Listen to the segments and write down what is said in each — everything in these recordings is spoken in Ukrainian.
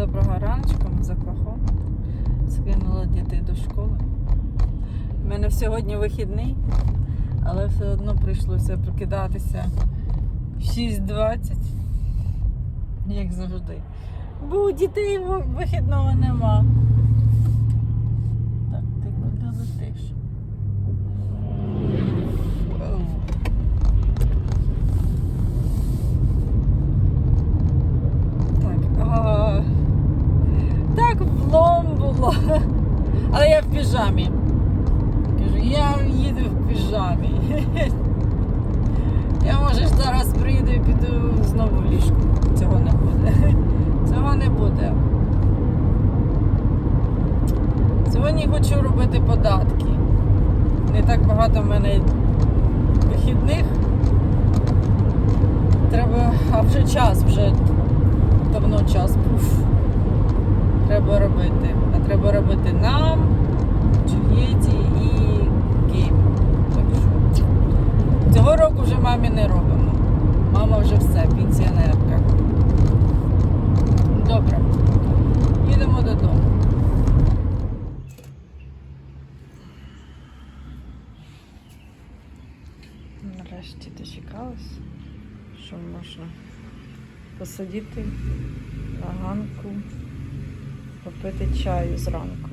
Доброго раночку, ми за Клахом. Скинула дітей до школи. У мене сьогодні вихідний, але все одно прийшлося прокидатися в 6.20, як завжди. Бо у дітей вихідного нема. Так, ти куди летиш? Оу. Так, а... так влом. Але я в піжамі. Кажу, я їду в піжамі. Я може зараз прийду і піду знову в ліжку. Цього не буде. Цього не буде. Сьогодні хочу робити податки. Не так багато в мене вихідних. Треба, а вже час, вже давно час був. Треба робити. А треба робити нам, Джульєті і що цього року вже мамі не робимо. Мама вже все, пенсіонерка. Добре. Їдемо додому. Нарешті дочекалась, що можна посидіти на ганку, попити чаю зранку.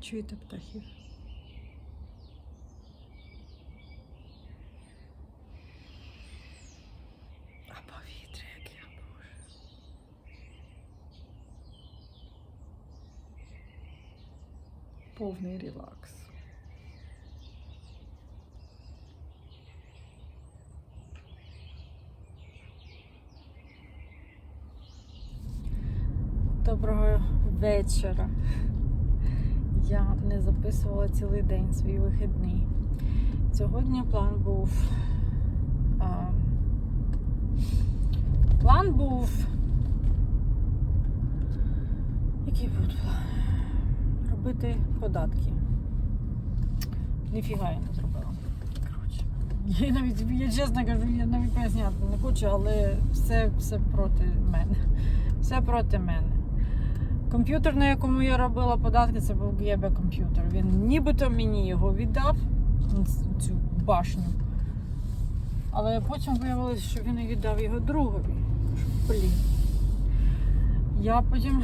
Чуєте птахів? А повітря яке боже. Повний релакс. Доброго вечора. Я не записувала цілий день свій вихідний. Сьогодні план був. А, план був. Який був план? Робити податки. Ніфіга я не зробила. Коротше. Я навіть, я чесно кажу, я навіть поясняти не хочу, але все, все проти мене. Все проти мене. Комп'ютер, на якому я робила податки, це був Гебе комп'ютер. Він нібито мені його віддав, цю башню. Але потім виявилося, що він віддав його другові. Блін. Я потім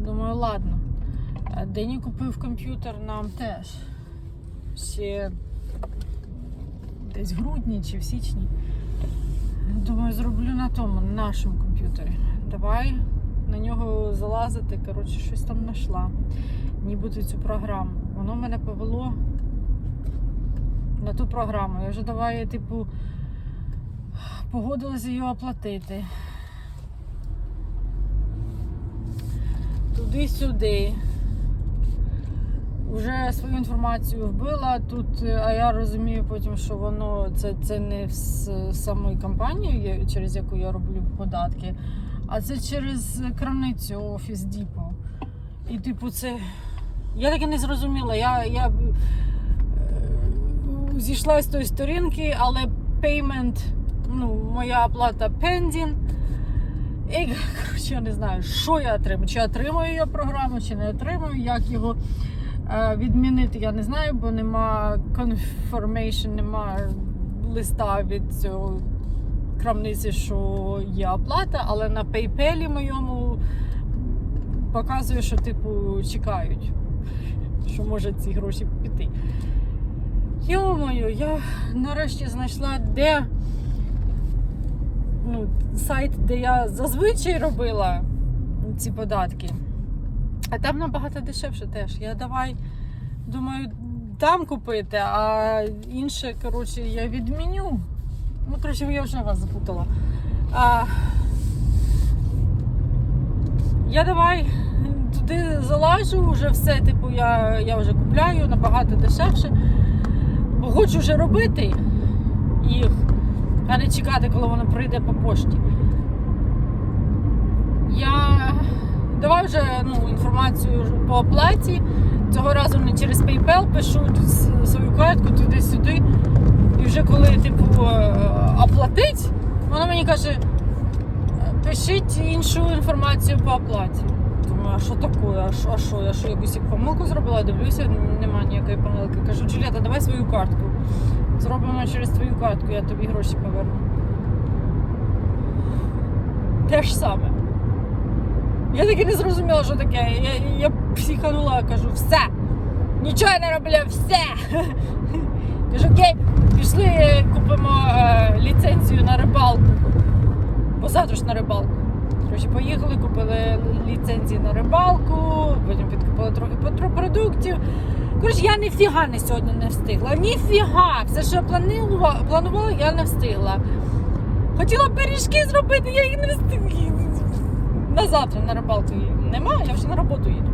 думаю, ладно. Е, Дені купив комп'ютер нам теж. Ще десь в грудні чи в січні. Думаю, зроблю на тому, на нашому комп'ютері. Давай на нього залазити. Коротше, щось там знайшла. Нібито цю програму. Воно мене повело на ту програму. Я вже давай, типу, погодилася її оплатити. Туди-сюди. Вже свою інформацію вбила тут, е, а я розумію потім, що воно це, це не з самої компанії, через яку я роблю податки, а це через крамницю Office Depot. І типу, це. Я таки не зрозуміла. Я, я е, зійшла з тої сторінки, але payment, ну, моя оплата pending. І коротше, я не знаю, що я отримаю. Чи отримую я програму, чи не отримую, як його відмінити, я не знаю, бо нема confirmation, нема листа від цього крамниці, що є оплата, але на PayPal моєму показує, що типу чекають, що може ці гроші піти. Йо-моє, я нарешті знайшла, де ну, сайт, де я зазвичай робила ці податки. А там набагато дешевше теж. Я давай думаю там купити, а інше, коротше, я відміню. Ну, коротше, я вже вас запутала. А, я давай туди залажу, вже все, типу, я, я вже купляю набагато дешевше. Бо хочу вже робити їх, а не чекати, коли воно прийде по пошті. Я давай вже ну, інформацію по оплаті. Цього разу не через PayPal пишу свою картку туди-сюди. І вже коли, типу, е, оплатить, вона мені каже, «Е, пишіть іншу інформацію по оплаті. Думаю, а що таке? А що, а що? Я що якусь помилку зробила? Дивлюся, немає ніякої помилки. Кажу, Джуліета, давай свою картку. Зробимо через твою картку, я тобі гроші поверну. Те ж саме. Я таки не зрозуміла, що таке. Я, я психанула, кажу, все. Нічого я не роблю, все. Кажу, окей, пішли купимо е, ліцензію на рибалку. Бо завтра ж на рибалку. Коротше, поїхали, купили ліцензію на рибалку, потім підкупили трохи продуктів. Коротше, я ніфіга не сьогодні не встигла. Ніфіга! Все, що я планувала, планувала, я не встигла. Хотіла пиріжки зробити, я їх не встигла. На завтра на рибалку її нема, я вже на роботу їду.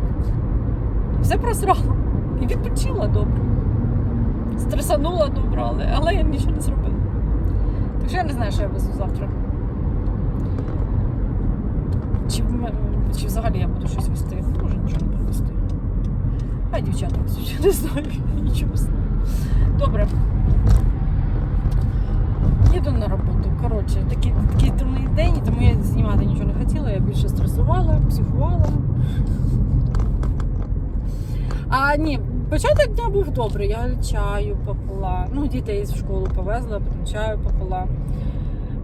Все просрала. І відпочила добре. Стресанула добре, але, але я нічого не зробила. Так що я не знаю, що я везу завтра. Чи, чи взагалі я буду щось вести? Може нічого не вести. Хай дівчата не знаю, нічого знаю. Добре. Їду на роботу. Коротше, такий, такий трудний день, тому я знімати нічого не хотіла, я більше стресувала, психувала. А ні, початок дня був добрий. Я чаю попила. Ну, дітей в школу повезла, потім чаю попила.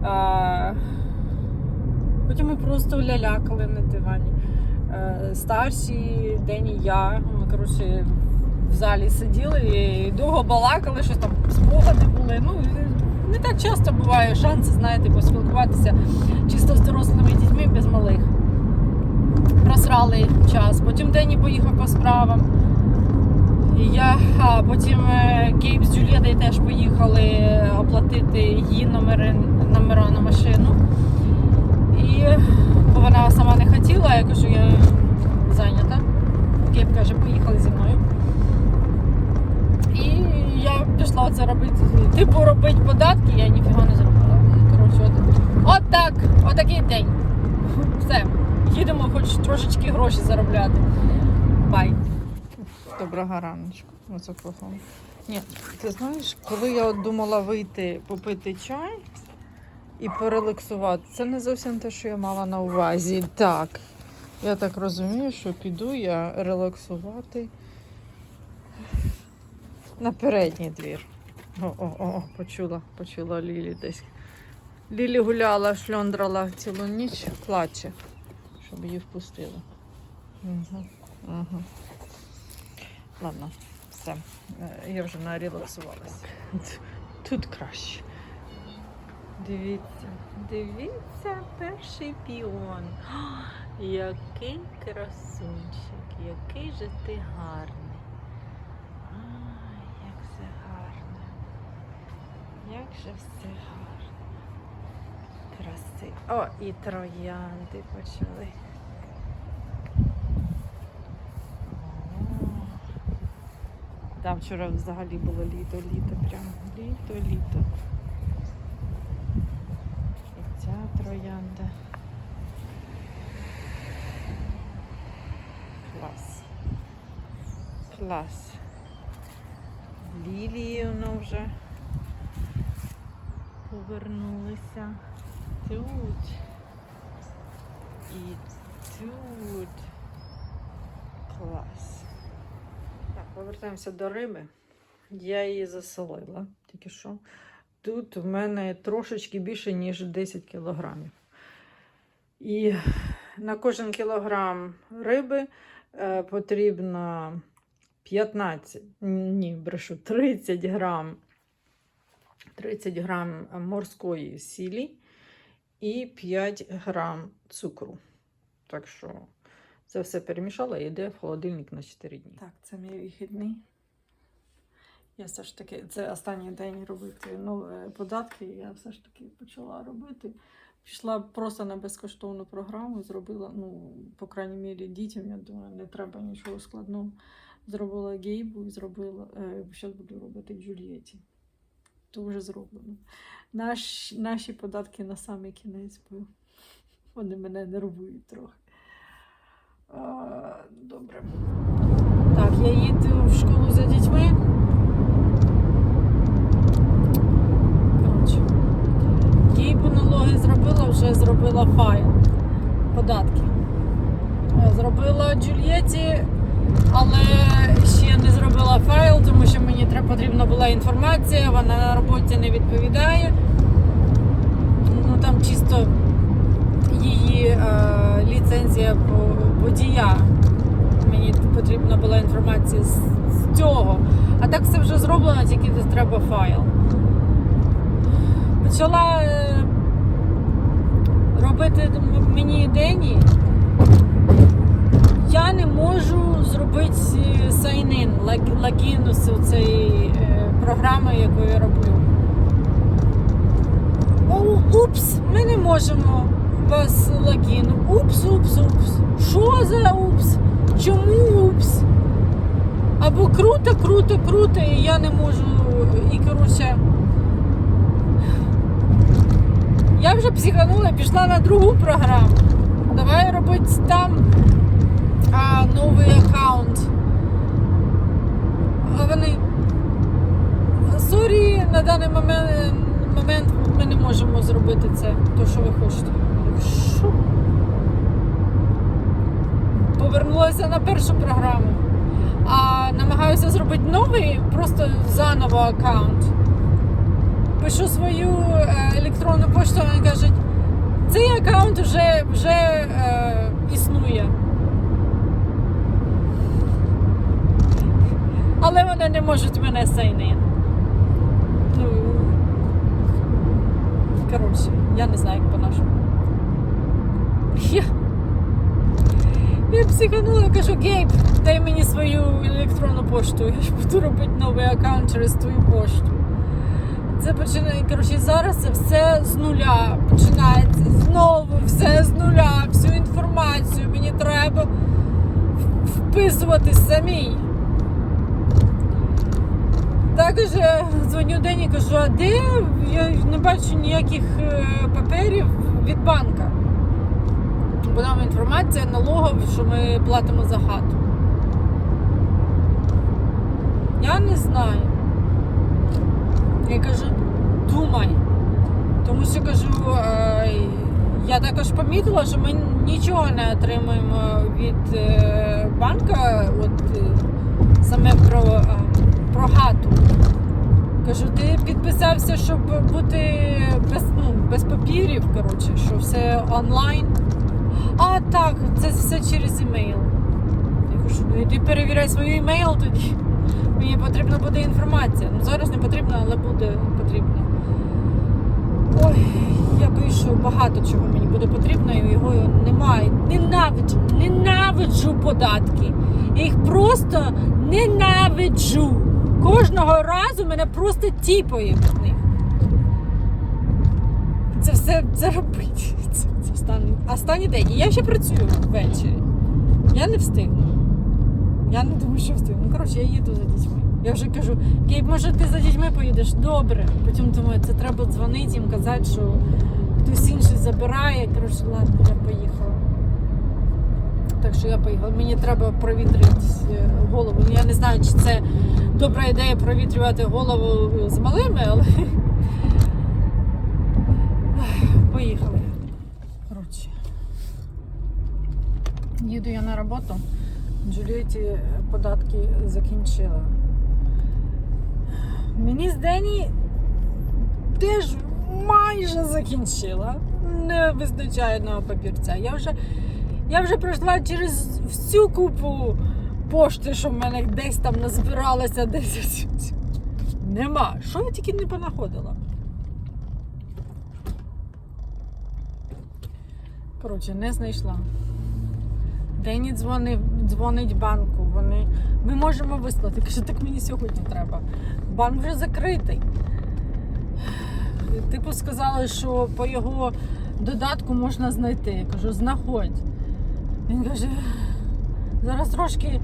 А, потім ми просто лялякали на дивані. Е, Старші, день і я. Ми, коротше, в залі сиділи і довго балакали, щось там спогади були. Ну, не так часто буває шанси, знаєте, поспілкуватися чисто з дорослими дітьми без малих. Просрали час. Потім Дені поїхав по справам. Я, а потім е, Гейб з Джулієдою теж поїхали оплатити її номери, номера на машину. І бо вона сама не хотіла, я кажу, я зайнята. Гейб каже, поїхали зі мною. І я пішла оце робити, типу робити податки, я ніфіга не зробила. Ну, Коротше, от, от так, отакий день. Все, їдемо хоч трошечки гроші заробляти. Бай. Доброго раночку. Оце плохо. Ні, ти знаєш, коли я от думала вийти попити чай і порелаксувати, це не зовсім те, що я мала на увазі. Так, я так розумію, що піду я релаксувати на передній двір. О, о, о, о, почула, почула Лілі десь. Лілі гуляла, шльондрала цілу ніч, плаче, щоб її впустили. Угу, угу. Ладно, все. Е, Я вже нарелаксувалася. Тут краще. Дивіться, дивіться, перший піон. О, який красунчик, який же ти гарний. Ай, як все гарно. Як же все гарно. Краси. О, і троянди почали. Там вчора взагалі було літо, літо, прям літо, літо. І ця троянда. Клас. Клас. Лілії воно вже повернулися. Тут. І тут. Клас. Так, повертаємося до риби. Я її заселила тільки що. Тут в мене трошечки більше, ніж 10 кілограмів. І на кожен кілограм риби е, потрібно 15, ні, брешу, 30 грам, 30 грам морської сілі і 5 грам цукру. Так що це все перемішала і йде в холодильник на 4 дні. Так, це мій вихідний. Я все ж таки, це останній день робити нові податки. Я все ж таки почала робити. Пішла просто на безкоштовну програму зробила, ну, по крайній мірі, дітям, я думаю, не треба нічого складного. Зробила гейбу і зробила, е, зараз буду робити Джулієті то вже зроблено. Наш, Наші податки на самий кінець, бо вони мене нервують трохи. А, ну, Добре. Так, я їду в школу за дітьми. Коротше, їй налоги зробила, вже зробила файл. Податки. Е, зробила Джульєті але ще не зробила файл, тому що мені потрібна була інформація, вона на роботі не відповідає. Ну там чисто її е, ліцензія водія. Мені потрібна була інформація з, з цього. А так все вже зроблено, тільки треба файл. Почала е, робити мені Дені. Я не можу зробити лог- логін з цієї е, програми, яку я роблю. О, упс, ми не можемо вас логін. Упс, упс, упс. Що за упс? Чому упс? Або круто, круто, круто, і я не можу. І коротше. Я вже психанула пішла на другу програму. Давай робити там а, новий аккаунт. Вони. Сорі, на даний момент, момент ми не можемо зробити це, то що ви хочете. Що? Повернулася на першу програму. А намагаюся зробити новий, просто заново аккаунт. Пишу свою е, електронну пошту, вони кажуть, цей аккаунт вже, вже е, існує. Але вони не можуть мене сейнити. Ну, коротше, я не знаю, як по-нашому. Я, я психанула, кажу, Гейб, дай мені свою електронну пошту. Я ж буду робити новий аккаунт через твою пошту. Це починає, коротше, зараз це все з нуля починається. Знову все з нуля, всю інформацію мені треба вписувати самій. Також дзвоню Дені, кажу, а де я не бачу ніяких е, паперів від банка. Бо нам інформація налогов, що ми платимо за хату. Я не знаю. Я кажу, думай. Тому що кажу, я також помітила, що ми нічого не отримуємо від е, банка, от е, саме про, про хату. Кажу, ти підписався, щоб бути без, ну, без папірів, коротше, що все онлайн. А, так, це все через емейл. Я кажу, ну іди перевіряй свій емейл тоді. Мені потрібна буде інформація. Ну зараз не потрібна, але буде потрібна. Ой, я що багато чого мені буде потрібно, і його немає. Ненавиджу, ненавиджу податки. Я їх просто ненавиджу. Кожного разу мене просто тіпає від них. Це все це робить. Це, це останній, останній день. І я ще працюю ввечері. Я не встигну. Я не думаю, що встигну. Ну, коротше, я їду за дітьми. Я вже кажу, Кейп, може ти за дітьми поїдеш? Добре. Потім думаю, це треба дзвонити їм, казати, що хтось інший забирає. Коротше, ладно, я поїхала. Так що я поїхала. Мені треба провітрити е, голову. Ну, Я не знаю, чи це добра ідея провітрювати голову з малими, але поїхали. Коротше. Їду я на роботу. Джулієті податки закінчила. Мені з Дені теж майже закінчила. Не вистачає одного папірця. Я вже, я вже пройшла через всю купу пошти, що в мене десь там назбиралося, десь. Нема. Що я тільки не понаходила. Коротше, не знайшла. Дені дзвонив, дзвонить банку. Вони, ми можемо вислати. Каже, так мені сьогодні треба. Банк вже закритий. Типу сказали, що по його додатку можна знайти. Я кажу, знаходь. Він каже, зараз трошки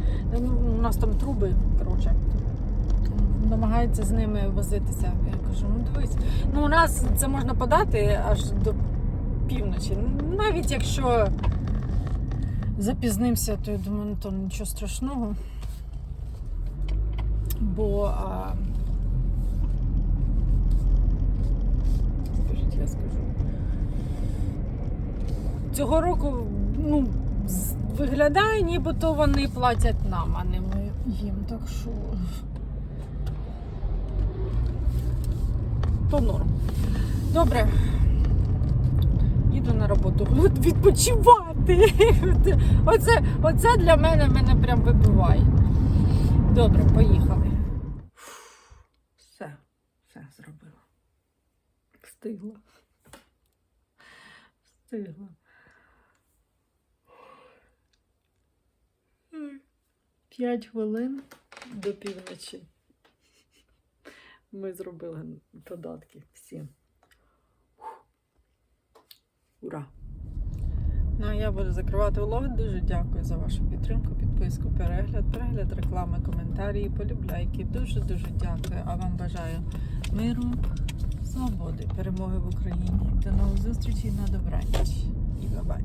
у нас там труби, коротше. Намагається з ними возитися. Я кажу, ну дивись. Ну, у нас це можна подати аж до півночі. Навіть якщо запізнився, то я думаю, ну то нічого страшного. Бо а... Скажіть, я скажу. цього року ну, виглядає, нібито вони платять нам, а не ми їм. Так що. То норм. Добре. Їду на роботу От відпочивати. Оце, оце для мене мене прям вибиває. Добре, поїхали. Все, все зробила. Встигла. Встигла. 5 хвилин до півночі ми зробили додатки всім. Ура! Ну, а я буду закривати влог. Дуже дякую за вашу підтримку, підписку, перегляд, перегляд, реклами, коментарі, полюбляйки. Дуже-дуже дякую. А вам бажаю миру, свободи, перемоги в Україні. До нових зустрічей на добраніч і бабай!